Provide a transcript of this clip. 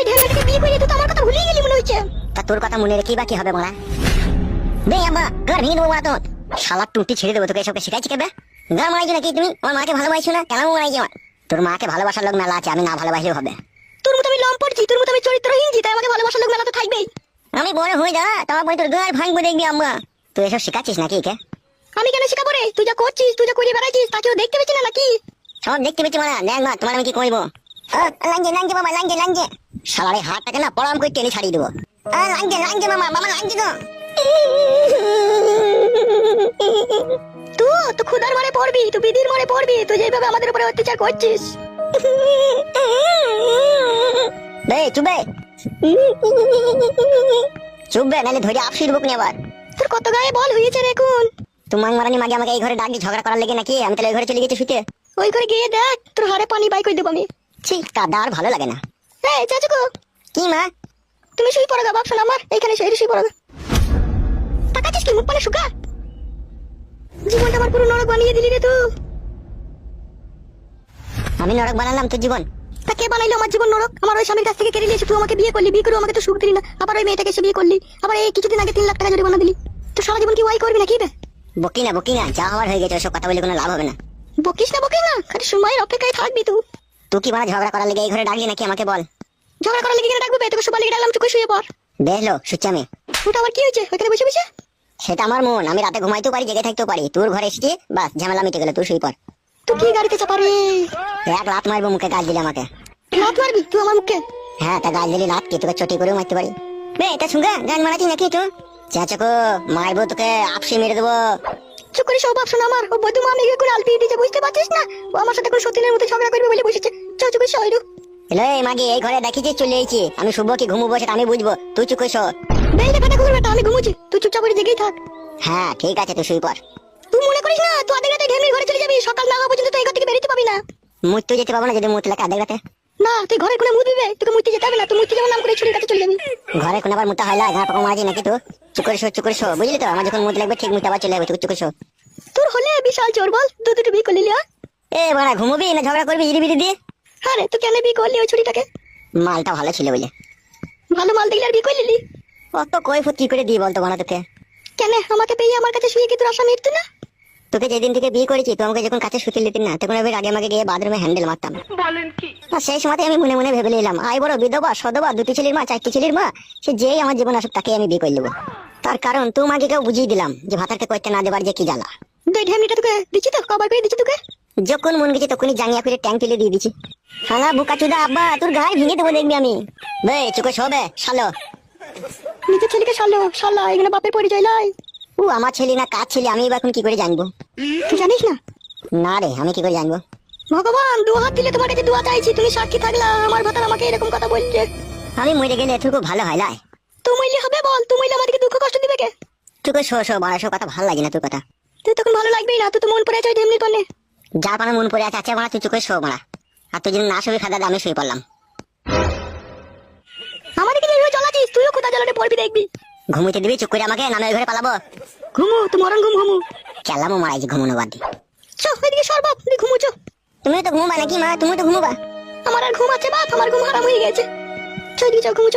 ওই বিয়ে করে তুই তো আমার কথা গেলি মনে হচ্ছে। তা তোর কথা মনে রেখে বা কি হবে বে ভেঙে বলা তোমার শালা টুটি ছেড়ে দেবো তোকে এসবকে শিখাইছি কেবে? ঘর মারাইছো নাকি তুমি? আমার মাকে না কেন মারাইছি আমার। তোর মাকে ভালোবাসার লোক মেলা আছে আমি না ভালোবাসলেও হবে। তোর মতো আমি তোর মতো আমি চরিত্রহীন জি তাই আমাকে ভালোবাসার লোক মেলা তো থাকবেই। আমি বড় হয়ে যা তোমার বই তোর ঘর ভাঙবো দেখবি আম্মা। তুই এসব শিখাচ্ছিস নাকি কে আমি কেন শিখাবো রে? তুই যা করছিস তুই যা করিয়ে বেড়াইছিস তা কেউ দেখতে পেয়েছি না নাকি? সব দেখতে পেয়েছি মারা। দেখ মা তোমার আমি কি করব? লাঞ্জে লাঞ্জে বাবা লাঞ্জে লাঞ্জে। শালার এই হাতটাকে না পড়াম করে টেনে ছাড়িয়ে দেবো। মামা মামা গো। তো খুদার মারে পড়বি তুই মারে পড়বি তুই যেভাবে আমাদের উপরে অত্যাচার করছিস। বে চুবে চুপবে নাহলে ধরে আপসি দেবো নি আবার। তোর কত গায়ে বল হয়েছে রে এখন? তোমার মারানি মাগে আমাকে এই ঘরে ডাকি ঝগড়া করার লেগে নাকি? আমি তাহলে ওই ঘরে চলে গেছি শুতে ওই করে গিয়ে দেখ তোর হারে পানি বাই করে দেবো আমি। ছি কাদা আর ভালো লাগে না। এই চাচুকো কি মা? তুমি শুই পড়ো গা বাপ শোনা আমার এইখানে শুয়ে শুই পড়ো গা। তাকাচ্ছিস কি মুখ শুকা? জীবনটা আমার পুরো নরক বানিয়ে দিলি রে তুই আমি নরক বানালাম তোর জীবন। তা কে বানাইলো আমার জীবন নরক? আমার ওই স্বামীর কাছ থেকে কেড়ে নিয়েছে তুই আমাকে বিয়ে করলি বিয়ে করে আমাকে তো সুখ দিলি না। আবার ওই মেয়েটাকে এসে বিয়ে করলি। আবার এই কিছুদিন আগে তিন লাখ টাকা জরিমানা দিলি। তো সারা জীবন কি ওয়াই করবি না কি বে বকি না বকি না যা হওয়ার হয়ে গেছে ওসব কথা বলে কোনো লাভ হবে না। বকিস না বকিস না। খালি সময়ের অপেক্ষায় থাকবি তুই তুই কি মানে ঝগড়া করার লেগে এই ঘরে ডাকলি নাকি আমাকে বল? ঝগড়া করার লেগে কেন ডাকবি? তোকে সবার লেগে ডাকলাম চুকে শুয়ে পড়। দেখল সুচ্ছি আমি। ওটা আবার কি হয়েছে? ওইখানে বসে বসে? সেটা আমার মন আমি রাতে ঘুমাইতেও পারি জেগে থাকতেও পারি। তোর ঘরে এসেছি বাস ঝামেলা মিটে গেল তুই শুই পর তুই কি গাড়িতে চাপা রে এক লাত মারবো মুখে গাছ দিলে আমাকে। লাত মারবি? তুই আমার মুখে? হ্যাঁ তা গাছ দিলি লাত কি তোকে চটি করে মারতে পারি। বে এটা শুনগা? গান মারাচ্ছি নাকি একটু চাচাকো মারবো তোকে আপসি মেরে দেবো। চুপ করে সব আমার? ও বধু মা মেঘে করে দিয়েছে বুঝতে পারছিস না? ও আমার সাথে কোনো সতীনের মতো ঝগড়া করবে বলে বসেছে। চুপ করে শোয় হ্যালো এই মাগি এই ঘরে চলে এসেছি। আমি শুভ কি সেটা আমি বুঝব। তুই চুপ বেল দেখা করবে বেটা আমি ঘুমোচ্ছি। তুই চুপচাপ করে জেগেই থাক। হ্যাঁ ঠিক আছে তুই শুই পর তুই মনে করিস না? তুই আধে রাতে ঢেমির ঘরে চলে যাবি। সকাল না হওয়া পর্যন্ত তুই এই ঘর থেকে বেরোতে পাবি না। মুততে যেতে পারব না যদি মুতলে কাঁদে রাতে। না তুই ঘরে কোনো মুদ দিবে? তোকে মুতে যেতে হবে না তুই মুতে যাওয়ার নাম করে ছুরির কাছে চলে যাবি। ঘরে কোন আবার মুতা হয় না পাকা নাকি তো? করে করে বুঝলি তো? আমার যখন লাগবে ঠিক মুতে আবার চলে যাবে করে তোর হলে বিশাল চোর বল দু দুটো বিয়ে করলি হ্যাঁ এ বাড়া ঘুমোবি না ঝগড়া করবি ইরি বিরি দিয়ে হ্যাঁ রে তুই কেন বিয়ে করলি ওই ছুরিটাকে? মালটা ভালো ছিল বলে। ভালো মাল দেখলে আর বিয়ে করলি অত কই ফুট কি করে দিই বলতো বানা তোকে? কেন? আমাকে পেয়ে আমার কাছে শুয়ে কি তোর আশা মিটতো না? তোকে যেদিন থেকে বিয়ে করেছি তুই আমাকে যখন কাছে শুতে নিতিন না তখন আমি আগে আমাকে গিয়ে বাথরুমে হ্যান্ডেল মারতাম। আর সেই সময় আমি মনে মনে ভেবে নিলাম আই বড় বিধবা সদবা দুটি ছেলের মা চারটি ছেলের মা সে যেই আমার জীবন আসুক তাকে আমি বিয়ে করে নেব তার কারণ তোমাকে কেউ বুঝিয়ে দিলাম যে ভাতারকে করতে না দেবার যে কি জ্বালা। তোকে দিচ্ছি তো? কবার করে দিচ্ছি তোকে? যখন মন গেছে তখনই জাঙ্গিয়া করে ট্যাঙ্ক তুলে দিয়ে দিচ্ছি শালা বুকা চুদা আব্বা তোর গায়ে ভেঙে দেবো দেখবি আমি। বে চুকে শোবে শালো। নিজের ছেলেকে সালো শালা এখানে বাপের পরিচয় লাই। ও আমার ছেলে না কাজ ছেলে আমি এবার এখন কি করে জানব? তুই জানিস না? না রে আমি কি করে জানব? ভগবান দু হাত দিলে তোমার কাছে দোয়া চাইছি তুমি সাক্ষী থাকলা আমার ভাতার আমাকে এরকম কথা বলছে আমি মরে গেলে এটুকু ভালো হয় লাই। তুই মইলে হবে বল তুই মইলে আমাদেরকে দুঃখ কষ্ট দিবে কে? চুকে শো শো বাড়া শো কথা ভালো লাগে না তোর কথা। তুই তখন ভালো লাগবেই না তুই তো মন পড়ে আছে ঢেমনির পানে যা পানা মন পড়ে আছে আছে মারা তুই চুকে শো মারা আর তুই যদি না শুবি খাদা আমি শুয়ে পড়লাম। আমাদেরকে তুইও কোথা জ্বালানে পড়বি দেখবি। ঘুমুতে দিবি চুপ করে আমাকে নামে ঘরে পালাবো। ঘুমো তোমার ঘুম ঘুমো। খেলামো মারাইছি ঘুমোনো বাদ দিয়ে এদিকে সর বাপ তুমি ঘুমু চ তুমি তো ঘুমবা নাকি মা? তুমি তো ঘুমবা। আমার আর ঘুম আছে বাপ আমার ঘুম হারাম হয়ে গেছে। চো এদিকে চো ঘুমু চ